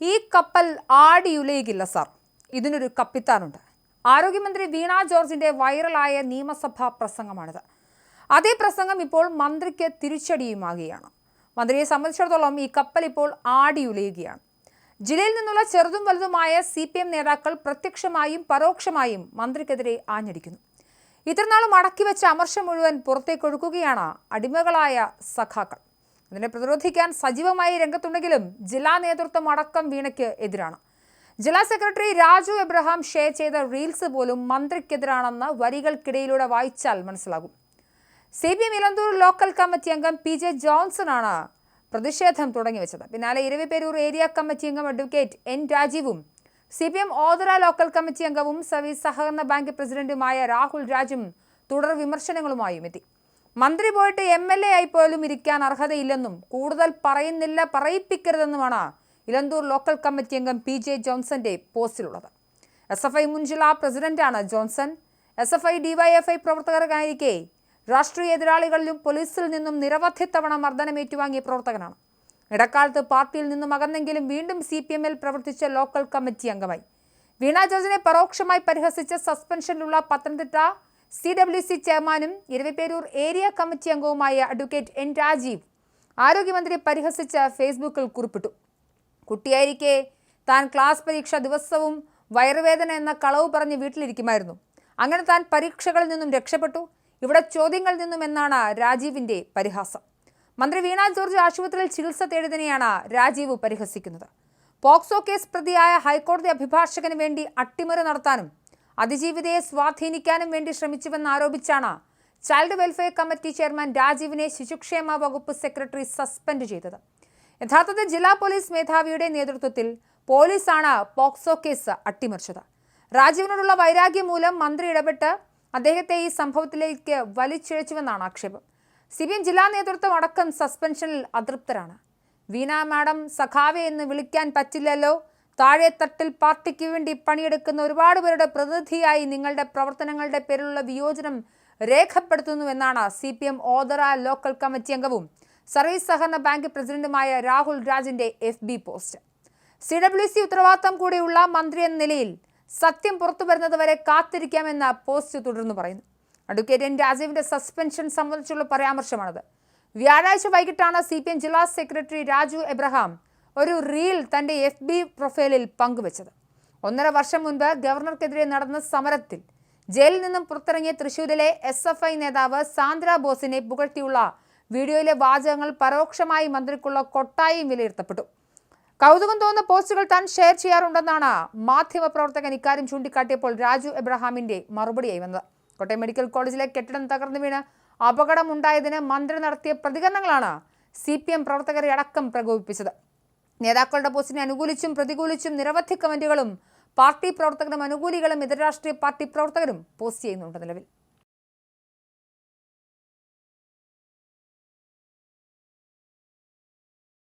ഈ കപ്പൽ ആടിയുലയിക്കില്ല സാർ. ഇതിനൊരു കപ്പിത്താനുണ്ട്. ആരോഗ്യമന്ത്രി വീണ ജോർജിന്റെ വൈറലായ നിയമസഭാ പ്രസംഗമാണിത്. അതേ പ്രസംഗം ഇപ്പോൾ മന്ത്രിക്ക് തിരിച്ചടിയുമാകുകയാണ്. മന്ത്രിയെ സംബന്ധിച്ചിടത്തോളം ഈ കപ്പൽ ഇപ്പോൾ ആടിയുലയുകയാണ് ജില്ലയിൽ നിന്നുള്ള ചെറുതും വലുതുമായ സി പി എം നേതാക്കൾ പ്രത്യക്ഷമായും പരോക്ഷമായും മന്ത്രിക്കെതിരെ ആഞ്ഞടിക്കുന്നു. ഇത്രനാളും അടക്കി വെച്ച അമർഷം മുഴുവൻ പുറത്തേക്കൊഴുക്കുകയാണ് അടിമകളായ സഖാക്കൾ. ഇതിനെ പ്രതിരോധിക്കാൻ സജീവമായി രംഗത്തുണ്ടെങ്കിലും ജില്ലാ നേതൃത്വം അടക്കം വീണയ്ക്ക് എതിരാണ്. ജില്ലാ സെക്രട്ടറി രാജു എബ്രഹാം ഷെയർ ചെയ്ത റീൽസ് പോലും മന്ത്രിക്കെതിരാണെന്ന് വരികൾക്കിടയിലൂടെ വായിച്ചാൽ മനസ്സിലാകും. C P M Elanthoor local committee അംഗം പി ജെ ജോൺസൺ ആണ് പ്രതിഷേധം തുടങ്ങി വെച്ചത്. പിന്നാലെ ഇരവിപേരൂർ ഏരിയ കമ്മിറ്റി അംഗം advocate N രാജീവും C P M Othara local committee അംഗവും സർവീസ് സഹകരണ ബാങ്ക് പ്രസിഡന്റുമായ രാഹുൽ രാജും തുടർ വിമർശനങ്ങളുമായും എത്തി. മന്ത്രി പോയിട്ട് എം എൽ എ ആയി പോലും ഇരിക്കാൻ അർഹതയില്ലെന്നും കൂടുതൽ പറയുന്നില്ല പറയിപ്പിക്കരുതെന്നുമാണ് ഇലന്തൂർ ലോക്കൽ കമ്മിറ്റി അംഗം പി ജെ ജോൺസന്റെ പോസ്റ്റിലുള്ളത്. എസ് എഫ് ഐ മുൻ ജില്ലാ പ്രസിഡന്റാണ് Johnson. S F I DYFI പ്രവർത്തകർക്കായിരിക്കെ രാഷ്ട്രീയ എതിരാളികളിലും പോലീസിൽ നിന്നും നിരവധി തവണ മർദ്ദനം ഏറ്റുവാങ്ങിയ പ്രവർത്തകനാണ്. ഇടക്കാലത്ത് പാർട്ടിയിൽ നിന്നും അകന്നെങ്കിലും വീണ്ടും സി പി എമ്മിൽ പ്രവർത്തിച്ച ലോക്കൽ കമ്മിറ്റി അംഗമായി. വീണ ജോർജിനെ പരോക്ഷമായി പരിഹസിച്ച് സസ്പെൻഷനിലുള്ള പത്തനംതിട്ട സി ഡബ്ല്യു സി ചെയർമാനും ഇരവിപേരൂർ ഏരിയ കമ്മിറ്റി അംഗവുമായ അഡ്വക്കേറ്റ് എൻ രാജീവ് ആരോഗ്യമന്ത്രി പരിഹസിച്ച ഫേസ്ബുക്കിൽ കുറിപ്പിട്ടു. കുട്ടിയായിരിക്കെ താൻ ക്ലാസ് പരീക്ഷ ദിവസവും വയറുവേദന എന്ന കളവ് പറഞ്ഞ് വീട്ടിലിരിക്കുമായിരുന്നു. അങ്ങനെ താൻ പരീക്ഷകളിൽ നിന്നും രക്ഷപ്പെട്ടു. ഇവിടെ ചോദ്യങ്ങളിൽ നിന്നും എന്നാണ് രാജീവിന്റെ പരിഹാസം. മന്ത്രി വീണ ജോർജ് ആശുപത്രിയിൽ ചികിത്സ തേടിയതിനെയാണ് രാജീവ് പരിഹസിക്കുന്നത്. പോക്സോ കേസ് പ്രതിയായ ഹൈക്കോടതി അഭിഭാഷകന് വേണ്ടി അട്ടിമറി നടത്താനും അതിജീവിതയെ സ്വാധീനിക്കാനും വേണ്ടി ശ്രമിച്ചുവെന്ന് ആരോപിച്ചാണ് ചൈൽഡ് വെൽഫെയർ കമ്മിറ്റി ചെയർമാൻ രാജീവിനെ ശിശുക്ഷേമ വകുപ്പ് സെക്രട്ടറി സസ്പെൻഡ് ചെയ്തത്. യഥാർത്ഥത്തിൽ ജില്ലാ പോലീസ് മേധാവിയുടെ നേതൃത്വത്തിൽ പോലീസാണ് പോക്സോ കേസ് അട്ടിമറിച്ചത്. രാജീവിനോടുള്ള വൈരാഗ്യം മൂലം മന്ത്രി ഇടപെട്ട് അദ്ദേഹത്തെ ഈ സംഭവത്തിലേക്ക് വലിച്ചിഴച്ചുവെന്നാണ് ആക്ഷേപം. സി പി എം ജില്ലാ നേതൃത്വം അടക്കം സസ്പെൻഷനിൽ അതൃപ്തരാണ്. വീണ മാഡം സഖാവെ എന്ന് വിളിക്കാൻ പറ്റില്ലല്ലോ താഴെ തട്ടിൽ പാർട്ടിക്ക് വേണ്ടി പണിയെടുക്കുന്ന ഒരുപാട് പേരുടെ പ്രതിനിധിയായി നിങ്ങളുടെ പ്രവർത്തനങ്ങളുടെ പേരിലുള്ള വിയോജനം രേഖപ്പെടുത്തുന്നുവെന്നാണ് C P M Othara local committee അംഗവും സർവീസ് സഹകരണ ബാങ്ക് പ്രസിഡന്റുമായ Rahul രാജിന്റെ F B post. C W C ഉത്തരവാദിത്തം കൂടിയുള്ള മന്ത്രി എന്ന നിലയിൽ സത്യം പുറത്തു വരുന്നതുവരെ കാത്തിരിക്കാമെന്ന പോസ്റ്റ് തുടർന്നു പറയുന്നു. അഡ്വക്കേറ്റ് എൻ രാജീവിന്റെ സസ്പെൻഷൻ സംബന്ധിച്ചുള്ള പരാമർശമാണത്. വ്യാഴാഴ്ച വൈകിട്ടാണ് സി പി എം ജില്ലാ സെക്രട്ടറി രാജു എബ്രഹാം ഒരു റീൽ തന്റെ എഫ് ബി പ്രൊഫൈലിൽ പങ്കുവച്ചത്. ഒന്നര വർഷം മുൻപ് ഗവർണർക്കെതിരെ നടന്ന സമരത്തിൽ ജയിലിൽ നിന്നും പുറത്തിറങ്ങിയ തൃശൂരിലെ എസ് എഫ് ഐ നേതാവ് സാന്ദ്ര ബോസിനെ പുകഴ്ത്തിയുള്ള വീഡിയോയിലെ വാചകങ്ങൾ പരോക്ഷമായി മന്ത്രിക്കുള്ള കൊട്ടായും വിലയിരുത്തപ്പെട്ടു. കൗതുകം തോന്നുന്ന പോസ്റ്റുകൾ താൻ ഷെയർ ചെയ്യാറുണ്ടെന്നാണ് മാധ്യമപ്രവർത്തകൻ ഇക്കാര്യം ചൂണ്ടിക്കാട്ടിയപ്പോൾ രാജു എബ്രഹാമിന്റെ മറുപടിയായി വന്നത്. കോട്ടയം മെഡിക്കൽ കോളേജിലെ കെട്ടിടം തകർന്നു വീണ് അപകടമുണ്ടായതിന് മന്ത്രി നടത്തിയ പ്രതികരണങ്ങളാണ് സി പി എം പ്രവർത്തകരെ അടക്കം പ്രകോപിപ്പിച്ചത്. നേതാക്കളുടെ പോസ്റ്റിനെ അനുകൂലിച്ചും പ്രതികൂലിച്ചും നിരവധി കമന്റുകളും പാർട്ടി പ്രവർത്തകരും അനുകൂലികളും ഇതര രാഷ്ട്രീയ പാർട്ടി പ്രവർത്തകരും പോസ്റ്റ് ചെയ്യുന്നുണ്ട് നിലവിൽ.